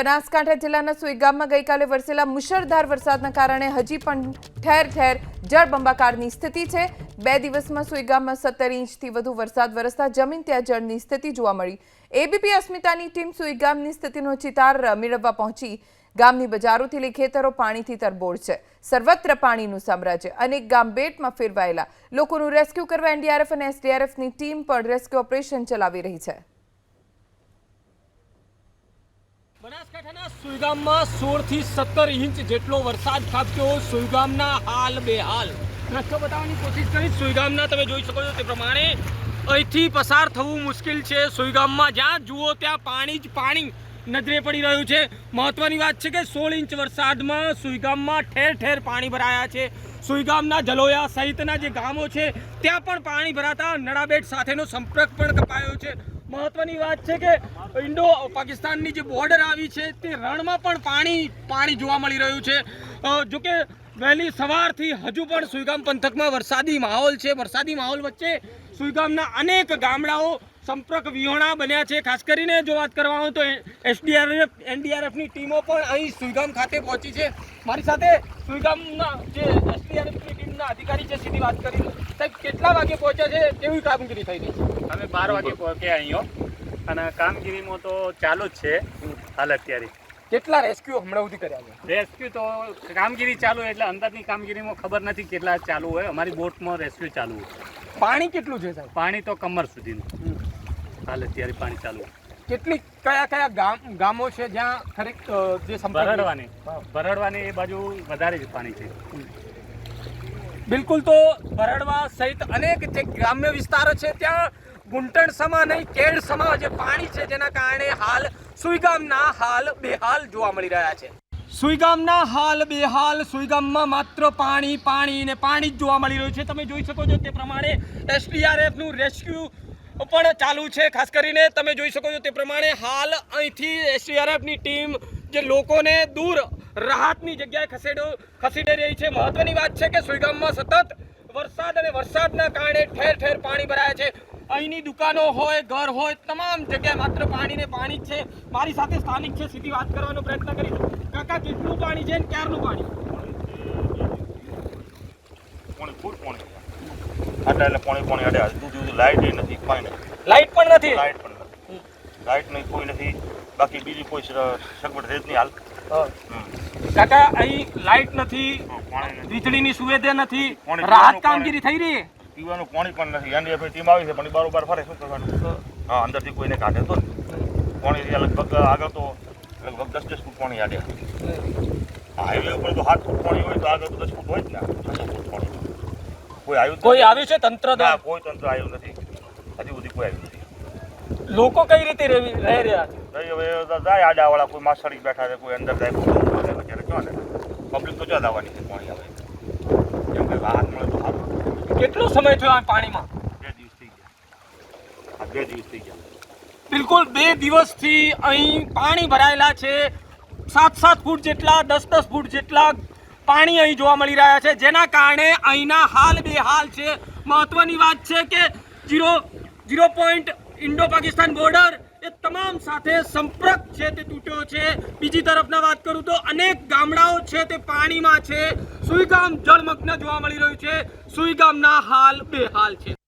બનાસકાંઠા જિલ્લાના સુઈગામમાં ગઈકાલે વરસેલા મુશળધાર વરસાદના કારણે હજી પણ ઠેર ઠેર જળબંબાકારની સ્થિતિ છે. બે દિવસમાં સુઈગામમાં સત્તર ઇંચથી વધુ વરસાદ વરસતા જમીન ત્યાં જળની સ્થિતિ જોવા મળી. એબીપી અસ્મિતાની ટીમ સુઈગામની સ્થિતિનો ચિતાર મેળવવા પહોંચી. ગામની બજારોથી લઈ ખેતરો પાણીથી તરબોળ છે. સર્વત્ર પાણીનું સામ્રાજ્ય. અનેક ગામ બેટમાં ફેરવાયેલા. લોકોનું રેસ્ક્યુ કરવા એનડીઆરએફ અને એસડીઆરએફની ટીમ પણ રેસ્ક્યુ ઓપરેશન ચલાવી રહી છે. બનાસકાંઠાના સુઈગામમાં સોળથી સત્તર ઇંચ જેટલો વરસાદ ખાબક્યો સુઈગામના હાલ બેહાલ. દ્રશ્યો બતાવવાની કોશિશ કરી સુઈગામના તમે જોઈ શકો છો તે પ્રમાણે અહીંથી પસાર થવું મુશ્કેલ છે સુઈગામમાં. જ્યાં જુઓ ત્યાં પાણી જ પાણી નજરે પડી રહ્યું છે. મહત્વની વાત છે કે સોળ ઇંચ વરસાદમાં સુઈગામમાં ઠેર ઠેર પાણી ભરાયા છે. સુઈગામના જલોયા સહિતના જે ગામો છે, ત્યાં પણ પાણી ભરાતા નડાબેટ સાથેનો સંપર્ક પણ કપાયો છે. મહત્વની વાત છે કે ઇન્ડો પાકિસ્તાનની જે બોર્ડર આવી છે તે રણમાં પણ પાણી પાણી જોવા મળી રહ્યું છે. જો કે વહેલી સવારથી હજુ પણ સુઈગામ પંથકમાં વરસાદી માહોલ છે. વરસાદી માહોલ વચ્ચે સુઈગામના અનેક ગામડાઓ સંપર્ક વિહોણા બન્યા છે. ખાસ કરીને જો વાત કરવામાં આવે તો એસડીઆરએફ, એનડીઆરએફની ટીમો પણ અહીં સુઈગામ ખાતે પહોંચી છે. મારી સાથે સુઈગામના જે એસડીઆરએફની ટીમના અધિકારી છે, સીધી વાત કરી સાહેબ, કેટલા વાગે પહોંચ્યા છે? કેવી કામગીરી થઈ રહી છે? અમે બાર વાગે પહોંચ્યા અહીંયા. અને કામગીરીમાં તો ચાલુ જ છે હાલ અત્યારે. કેટલા રેસ્ક્યુ હમણાં સુધી કર્યા છે? રેસ્ક્યુ તો કામગીરી ચાલુ એટલે અંદરની કામગીરીમાં ખબર નથી કેટલા ચાલુ હોય. અમારી બોટમાં રેસ્ક્યુ ચાલુ હોય. પાણી કેટલું છે સાહેબ? પાણી તો કમર સુધીનું. હાલ અત્યારે પાણી ચાલુ કેટલી કયા કયા ગામ ગામો છે જ્યાં ખરેખર જે ભરડવાની. ભરડવાની એ બાજુ વધારે જ પાણી છે. બિલકુલ તો ભરડવા સહિત અનેક જે ગ્રામ્ય વિસ્તારો છે ત્યાં ગુંટણ સમા નહીં કેડ સમા જે પાણી છે જેના કારણે હાલ સુઈગામના હાલ બેહાલ જોવા મળી રહ્યા છે. સુઈગામના હાલ બેહાલ, સુઈગામમાં માત્ર પાણી પાણી ને પાણી જ જોવા મળી રહ્યું છે. તમે જોઈ શકો છો તે પ્રમાણે એસડીઆરએફનું રેસ્ક્યુ પણ ચાલુ છે. ખાસ કરીને તમે જોઈ શકો છો તે પ્રમાણે હાલ અહીંથી એસડીઆરએફની ટીમ જે લોકોને દૂર રાહતની જગ્યાએ ખસેડો, ખસેડી રહી છે. મહત્વની વાત છે કે સુઈગામમાં સતત વરસાદ અને વરસાદના કારણે ઠેર ઠેર પાણી ભરાયા છે. અહીંની દુકાનો હોય ઘર હોય તમામ જગ્યાએ માત્ર પાણીને પાણી જ છે. મારી સાથે સ્થાનિક છે સીધી વાત કરવાનો પ્રયત્ન કરીશું. કાકા કેટલું પાણી છે ને ક્યારનું પાણી? પોણી ફૂલ પોણી. આટલા એટલે પોણી પોણી અડે. હજુ સુધી લાઇટ નથી નહીં લાઈટ પણ નથી? લાઇટ પણ નથી. લાઇટ નહીં કોઈ નથી. બાકી બીજી કોઈ સગવડ થઈ જ નહીં હાલ. કાકા અહીં લાઇટ નથી પાણી વીજળીની સુવિધા નથી. પાણી રાહત કામગીરી થઈ રહી પીવાનું પાણી પણ નથી. એની આપણે ટીમ આવી છે પણ ઈ બારોબાર ફરે શું કરવાનું? હા અંદરથી કોઈને કાઢે તો. પાણી લગભગ આગળ તો લગભગ દસ દસ ફૂટ પાણી આડે. હાઈવે ઉપર તો સાત ફૂટ પાણી હોય તો આગળ તો દસ ફૂટ હોય જ ને. ફૂટ પાણી. કોઈ આવ્યું કોઈ આવ્યું છે તંત્ર ના કોઈ તંત્ર આવ્યું નથી. હજી સુધી કોઈ આવ્યું નથી. લોકો કઈ રીતે રહી રહી રહ્યા છે? હવે જાય આડાવાળા કોઈ માસડી બેઠા છે કોઈ અંદર જાય જાય અત્યારે કહો ને? પબ્લિક તો ક્યાં આવવાની છે પાણી આવે. કેમ કે સારું કેટલો સમય થયો આ પાણીમાં? બે દિવસ થઈ ગયા. બે દિવસ થઈ ગયા. બિલકુલ બે દિવસથી અહીં પાણી ભરાયેલા છે. સાત સાત ફૂટ જેટલા દસ દસ ફૂટ જેટલા પાણી અહીં જોવા મળી રહ્યા છે. જેના કારણે અહીંના હાલ બે હાલ છે. મહત્વની વાત છે કે zero zero point Indo Pakistan border એ તમામ સાથે સંપર્ક છે તે તૂટ્યો છે. બીજી તરફના વાત કરું તો અનેક ગામડાઓ છે તે પાણીમાં છે. સુઈગામ જળમગ્ન જોવા મળી રહ્યું છે. સુઈગામના હાલ બે હાલ છે.